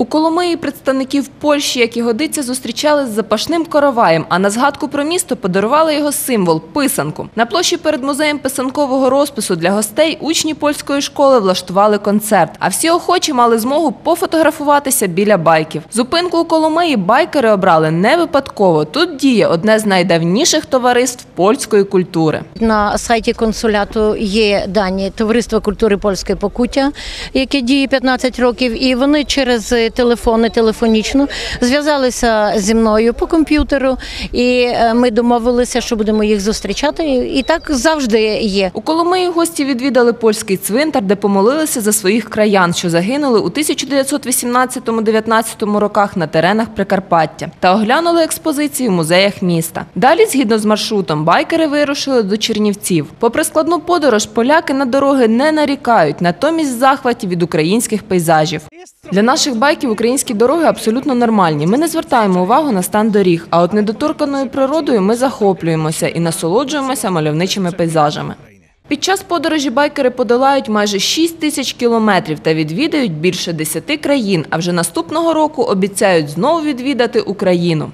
У Коломиї представників Польщі, як і годиться, зустрічали з запашним короваєм, а на згадку про місто подарували його символ – писанку. На площі перед музеєм писанкового розпису для гостей учні польської школи влаштували концерт, а всі охочі мали змогу пофотографуватися біля байків. Зупинку у Коломиї байкери обрали не випадково. Тут діє одне з найдавніших товариств польської культури. На сайті консуляту є дані Товариства культури польської покуття, яке діє 15 років, і вони через телефони, телефонічно зв'язалися зі мною по комп'ютеру, і е, ми домовилися, що будемо їх зустрічати. І так завжди є. У Коломиї гості відвідали польський цвинтар, де помолилися за своїх краян, що загинули у 1918-19 роках на теренах Прикарпаття, та оглянули експозиції в музеях міста. Далі, згідно з маршрутом, байкери вирушили до Чернівців. Попри складну подорож, поляки на дороги не нарікають, натомість захваті від українських пейзажів. Для наших байків українські дороги абсолютно нормальні. Ми не звертаємо увагу на стан доріг, а от недоторканою природою ми захоплюємося і насолоджуємося мальовничими пейзажами. Під час подорожі байкери подолають майже 6 тисяч кілометрів та відвідають більше 10 країн, а вже наступного року обіцяють знову відвідати Україну.